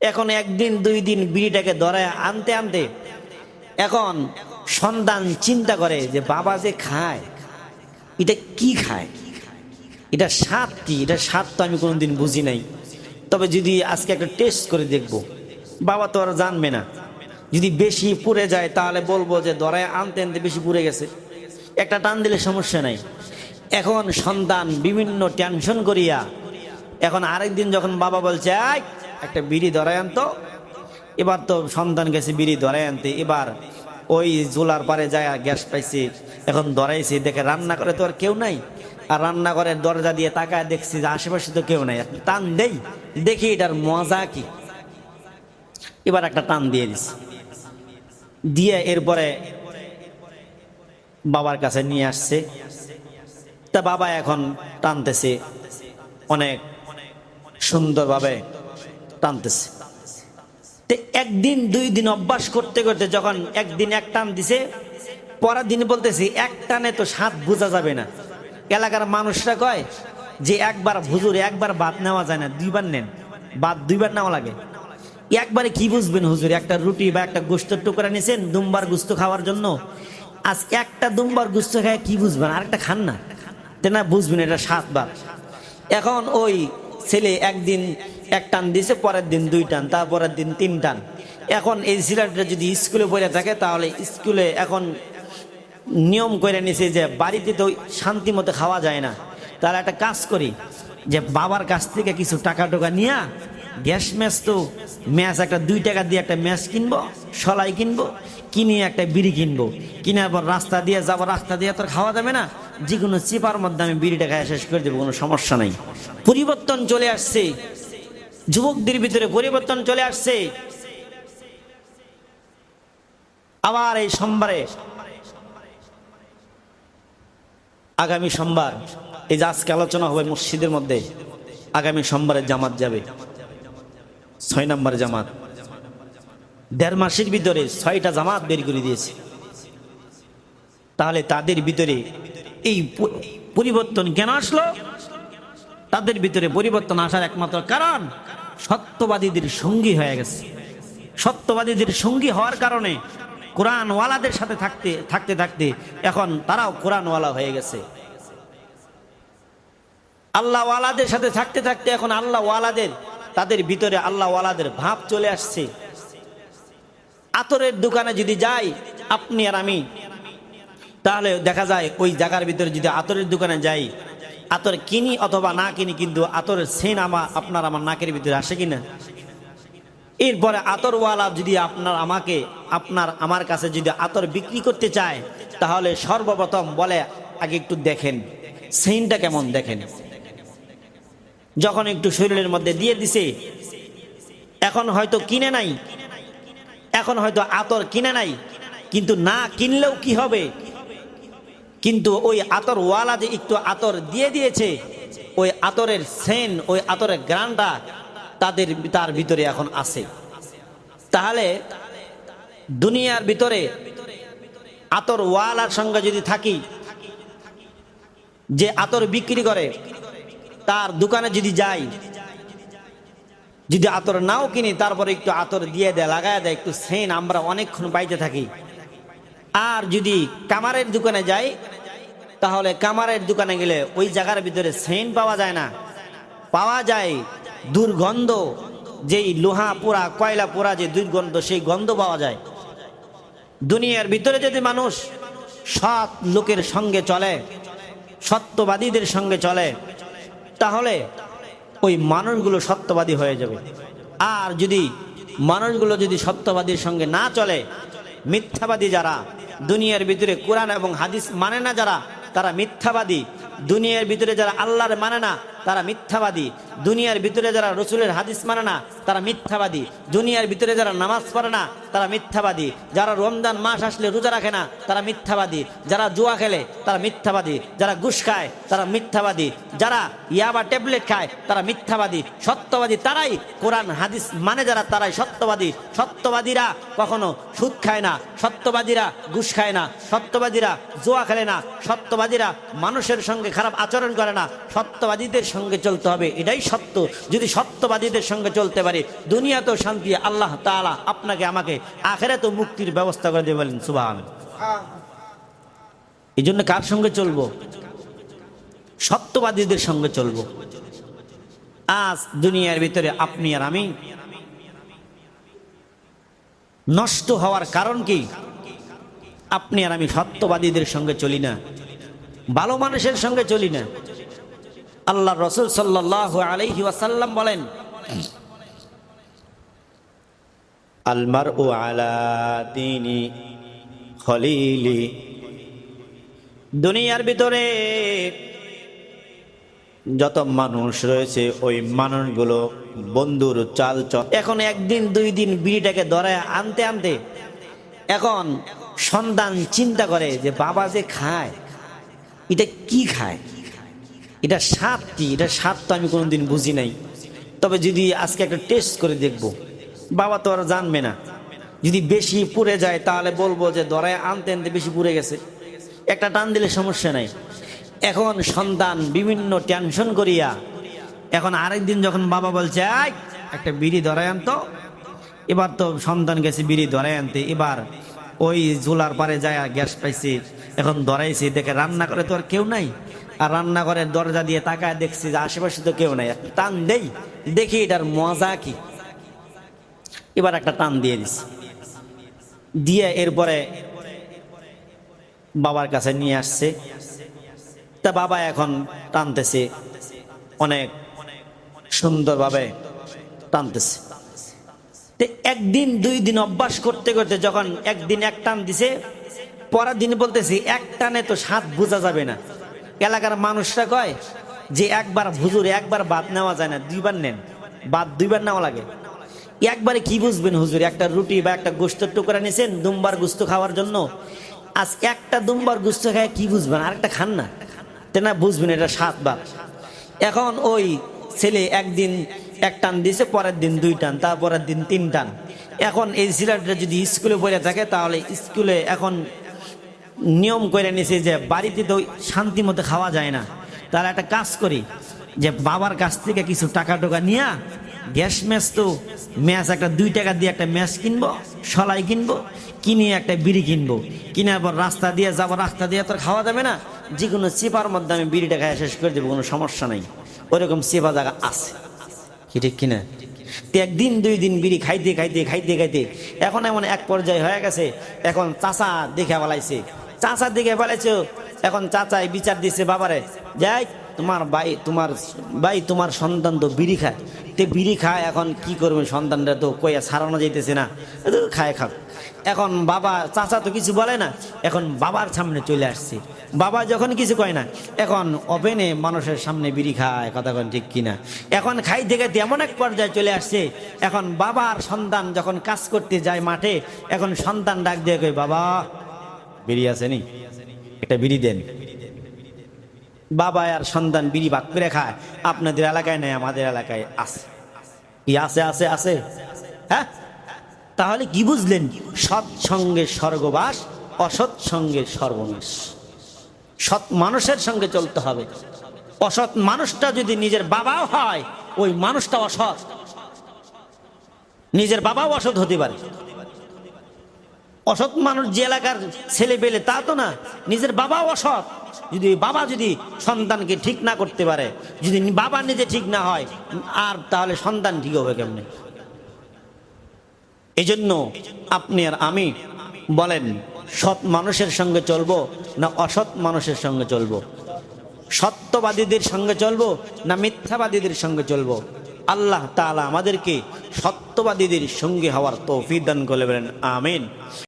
এখন একদিন দুই দিন বিড়িটাকে ধরায় আনতে আনতে এখন সন্তান চিন্তা করে যে বাবা যে খায় এটা কি খায়? এটা স্বাদ কি? এটা স্বাদ তো আমি কোনোদিন বুঝি নাই। তবে যদি আজকে একটা টেস্ট করে দেখব বাবা তো আর জানবে না। যদি বেশি পুড়ে যায় তাহলে বলব যে দরায় আনতে আনতে বেশি পুড়ে গেছে। একটা টান দিলে সমস্যা নাই। এখন সন্তান বিভিন্ন টেনশন করিয়া এখন আরেকদিন যখন বাবা বলছে "আয়, একটা বিড়ি ধরায় আনতো। এবার তো সন্তান গেছে বিড়ি ধরায় আনতে। এবার ওই জোলার পারে যায় গ্যাস পাইছি। এখন ধরাইছি, দেখে রান্না করে তো আর কেউ নাই। আর রান্নাঘরের দরজা দিয়ে তাকায় দেখছি যে আশেপাশে তো কেউ নাই। টান দেই, দেখি এটার মজা কি। এবার একটা টান দিয়ে দিছি। দিয়ে এরপরে বাবার কাছে নিয়ে আসছে। তা বাবা এখন টানতেছে। অনেক সুন্দরভাবে টানতেছে তো একদিন, দুই দিন অভ্যাস করতে করতে যখন একদিন এক টান দিছে, পরের দিন বলতেছি, এক টানে তো স্বাদ বোঝা যাবে না। এলাকার মানুষরা কয় যে, একবার হুজুর, একবার ভাত নেওয়া যায় না, দুইবার নেন। ভাত দুইবার নেওয়া লাগে। একবারে কি বুঝবেন হুজুর, একটা রুটি বা একটা গোস্তের টুকরা নিয়েছেন দুমবার গুস্ত খাওয়ার জন্য? আজ একটা দুমবার গুস্ত খায় কি বুঝবেন? আরেকটা খান না। তে না বুঝবেন এটা সাতবার এখন ওই ছেলে একদিন এক টান দিছে, পরের দিন দুই টান, তারপরের দিন তিন টান। এখন এই ছেলেটা যদি স্কুলে পড়ে থাকে, তাহলে স্কুলে এখন নিয়ম করে নিছে যে বাড়িতে তো শান্তি মতো খাওয়া যায় না। তাহলে একটা কাজ করি, যে বাবার কাছ থেকে কিছু টাকা টোকা নিয়া, গ্যাস ম্যাচ তো ম্যাচ একটা দুই টাকা দিয়ে একটা ম্যাচ কিনবো, সলাই কিনবো কিনে একটা বিড়ি কিনবো। কিনার পর রাস্তা দিয়ে যাব, রাস্তা দিয়ে তোর খাওয়া যাবে না যে কোনো চিপার মধ্যে আমি বিড়িটা খাওয়া শেষ করে দেবো, কোনো সমস্যা নাই। পরিবর্তন চলে আসছে। যুবকদের ভিতরে পরিবর্তন চলে আসছে। আবার এই সোমবারে, আগামী সোমবার, এই যে আজকে আলোচনা হবে মসজিদের মধ্যে, আগামী সোমবারে জামাত যাবে। ছয় নম্বর জামাত। দেড় মাসের ভিতরে ছয়টা জামাত বের করে দিয়েছে। তাহলে তাদের ভিতরে এই পরিবর্তন কেন আসলো? তাদের ভিতরে পরিবর্তন আসার একমাত্র কারণ সত্যবাদীদের সঙ্গী হয়ে গেছে। সত্যবাদীদের সঙ্গী হওয়ার কারণে কোরআনওয়ালাদের সাথে থাকতে থাকতে থাকতে এখন তারাও কোরআনওয়ালা হয়ে গেছে। আল্লাহ ওয়ালাদের সাথে থাকতে থাকতে এখন আল্লাহ ওয়ালাদের তাদের ভিতরে আল্লাহ ওয়ালাদের ভাব চলে আসছে। আতরের দোকানে যদি যাই, আপনি আর আমি তাহলে দেখা যায় ওই জায়গার ভিতরে যদি আতরের দোকানে যাই, আতর কিনি অথবা না কিনি কিন্তু আতরের সেন আমা, আপনার আমার নাকের ভিতরে আসে কিনা? এরপরে আতরওয়ালা যদি আপনার আমাকে, আপনার আমার কাছে যদি আতর বিক্রি করতে চায়, তাহলে সর্বপ্রথম বলে, আগে একটু দেখেন সেইনটা কেমন দেখেন? যখন একটু শরীরের মধ্যে দিয়ে দিছে, এখন হয়তো কিনে নাই, এখন হয়তো আতর কিনে নাই, কিন্তু না কিনলেও কি হবে? কিন্তু ওই আতর ওয়ালা যে একটু আতর দিয়ে দিয়েছে, ওই আতরের সেন, ওই আতরের গ্রানটা তাদের তার ভিতরে এখন আছে। তাহলে দুনিয়ার ভিতরে আতর ওয়ালার সঙ্গে যদি থাকি, যে আতর বিক্রি করে, তার দোকানে যদি যাই, যদি আতর নাও কিনি, তারপরে একটু আতর দিয়ে দেয়, লাগায় দেয়, একটু সেন, আমরা অনেকক্ষণ বাইতে থাকি। আর যদি কামারের দোকানে যাই, তাহলে কামারের দোকানে গেলে ওই জায়গার ভিতরে সেন পাওয়া যায় না। পাওয়া যায় দুর্গন্ধ, যেই লোহা পোড়া, কয়লা পোড়া যে দুর্গন্ধ, সেই গন্ধ পাওয়া যায়। দুনিয়ার ভিতরে যদি মানুষ সৎ লোকের সঙ্গে চলে, সত্যবাদীদের সঙ্গে চলে, তাহলে ওই মানুষগুলো সত্যবাদী হয়ে যাবে। আর যদি মানুষগুলো যদি সত্যবাদীর সঙ্গে না চলে, মিথ্যাবাদী যারা দুনিয়ার ভিতরে কোরআন এবং হাদিস মানে না যারা, তারা মিথ্যাবাদী। দুনিয়ার ভিতরে যারা আল্লাহর মানে না তারা মিথ্যাবাদী। দুনিয়ার ভিতরে যারা রসুলের হাদিস মানে না, তারা মিথ্যাবাদী। দুনিয়ার ভিতরে যারা নামাজ পড়ে না, তারা মিথ্যাবাদী। যারা রমজান মাস আসলে রোজা রাখে না, তারা মিথ্যাবাদী। যারা জুয়া খেলে, তারা মিথ্যাবাদী। যারা ঘুষ খায়, তারা মিথ্যাবাদী। যারা ইয়াবা ট্যাবলেট খায়, তারা মিথ্যাবাদী। সত্যবাদী তারাই কোরআন, হাদিস মানে যারা তারাই সত্যবাদী। সত্যবাদীরা কখনো সুদ খায় না, সত্যবাদীরা ঘুষ খায় না, সত্যবাদীরা জুয়া খেলে না, সত্যবাদীরা মানুষের সঙ্গে খারাপ আচরণ করে না, সত্যবাদীদের সঙ্গে চলতে হবে, এটাই সত্য। যদি সত্যবাদীদের সঙ্গে চলতে পারে, দুনিয়াতেও শান্তি, আল্লাহ তাআলা আপনাকে, আমাকে আখেরাতে মুক্তির ব্যবস্থা করে দিয়ে বলেন সুবাহ এই জন্য কার সঙ্গে চলবো? সত্যবাদীদের সঙ্গে চলবো। আজ দুনিয়ার ভিতরে আপনি আর আমি নষ্ট হওয়ার কারণ কি? আপনি আর আমি সত্যবাদীদের সঙ্গে চলি না। ভালো মানুষের সঙ্গে চলি না। আল্লাহ রসুল সাল্লাহ আলাইহি ওয়াসাল্লাম বলেন আলমার ও আলা দিনী খলিলি। দুনিয়ার ভিতরে যত মানুষ রয়েছে ওই মানুষগুলো বন্ধুর চাল চল এখন একদিন দুই দিন বিড়িটাকে ধরায় আনতে আনতে এখন সন্তান চিন্তা করে যে বাবা যে খায় এটা কি খায়? এটা স্বাদ কি এটা স্বাদ তো আমি কোনোদিন বুঝি নাই। তবে যদি আজকে একটা টেস্ট করে দেখব বাবা তো আর জানবে না। যদি বেশি পুড়ে যায় তাহলে বলব যে দরায় আনতে আনতে বেশি পুড়ে গেছে। একটা টান দিলে সমস্যা নাই। এখন সন্তান বিভিন্ন টেনশন করিয়া এখন আরেকদিন যখন বাবা বলছে "আই, একটা বিড়ি ধরায় আনতো এবার তো সন্তান গেছে বিড়ি ধরায় আনতে। এবার ওই জোলার পারে যায় গ্যাস পাইছে এখন ধরাইছে দেখে রান্না করে তো আর কেউ নাই। আর রান্নাঘরের দরজা দিয়ে তাকায় দেখছি যে আশেপাশে তো কেউ নাই। টান দেই, দেখি এটার মজা কি। এবার একটা টান দিয়ে দিছি। দিয়ে এরপরে বাবার কাছে নিয়ে আসছে। তা বাবা এখন টানতেছে, অনেক সুন্দরভাবে টানতেছে। একদিন, দুই দিন অভ্যাস করতে করতে যখন একদিন এক টান দিছে, পরের দিন বলতেছি, এক টানে তো স্বাদ বোঝা যাবে না। এলাকার মানুষরা কয় যে একবার হুজুর একবার বাদ নেওয়া যায় না, দুইবার নেন। বাদ দুইবার নেওয়া লাগে। একবারে কি বুঝবেন হুজুর? একটা রুটি বা একটা গোস্তের টুকরা নিছেন দুমবার গুস্ত খাওয়ার জন্য। আজ একটা দুমবার গুস্ত খায় কি বুঝবেন? আরেকটা খান না। তে না, বুঝবেন এটা সাত বার এখন ওই ছেলে একদিন এক টান দিয়েছে পরের দিন দুই টান, তারপরের দিন তিন টান। এখন এই ছেলেটা যদি স্কুলে পড়ে থাকে, তাহলে স্কুলে এখন নিয়ম করে নিছে যে বাড়িতে তো শান্তি মতো খাওয়া যায় না। তাহলে একটা কাজ করি যে বাবার কাছ থেকে কিছু টাকা টোকা নিয়া গ্যাস ম্যাচ তো ম্যাচ একটা দুই টাকা দিয়ে একটা ম্যাচ কিনবো সলাই কিনবো কিনে একটা বিড়ি কিনবো। কিনার পর রাস্তা দিয়ে যাব রাস্তা দিয়ে তো আর খাওয়া যাবে না। যে কোনো চেপার মধ্যে আমি বিড়িটা খাই শেষ করে দেবো কোনো সমস্যা নাই। ওরকম চেপা জায়গা আছে। কি ঠিক কিনা? একদিন দুই দিন বিড়ি খাইতে খাইতে খাইতে খাইতে এখন এমন এক পর্যায়ে হয়ে গেছে এখন চাচা দেখে বেলাইছে চাচা দিকে বেলাইছে এখন চাচাই বিচার দিছে বাবারে। যাই, তোমার ভাই তোমার ভাই, তোমার সন্তান তো বিড়ি খায়। তে বিড়ি খায়, এখন কি করবে সন্তানটা তো কইয়া সারানো যাইতেছে না। খায় খাও এখন বাবা, চাচা তো কিছু বলে না। এখন বাবার সামনে চলে আসছে। বাবা যখন কিছু কয় না, এখন ওপেনে মানুষের সামনে বিড়ি খায়, কথা কন ঠিক কিনা। এখন খাই খাইতে এমন এক পর্যায়ে চলে আসছে, এখন বাবার সন্তান যখন কাজ করতে যায় মাঠে, এখন সন্তান ডাক দিয়ে কই বাবা বিড়ি আছে নি? একটা বিড়ি দেন। বাবা আর সন্তান বিড়ি ভাগ করে খায়। আপনাদের এলাকায় নেই, আমাদের এলাকায় আছে। কি আছে আছে আছে? হ্যাঁ? তাহলে কি বুঝলেন? সৎসঙ্গে স্বর্গবাস, অসৎ সঙ্গে সর্বনাশ। সৎ মানুষের সঙ্গে চলতে হবে। অসৎ মানুষটা যদি নিজের বাবাও হয়, ওই মানুষটা অসৎ। নিজের বাবাও অসৎ হতে পারে। অসৎ মানুষ যে এলাকার ছেলে পেলে তা তো না, নিজের বাবা অসৎ। যদি বাবা যদি সন্তানকে ঠিক না করতে পারে, যদি বাবা নিজে ঠিক না হয়, আর তাহলে সন্তান ঠিক হবে কেমনে? এই জন্য আপনি আর আমি বলেন, সৎ মানুষের সঙ্গে চলবো না অসৎ মানুষের সঙ্গে চলবো? সত্যবাদীদের সঙ্গে চলবো না মিথ্যাবাদীদের সঙ্গে চলবো? আল্লাহ তাআলা আমাদেরকে সত্যবাদীদের সঙ্গে হওয়ার তৌফিক দান করে বলেন, আমিন।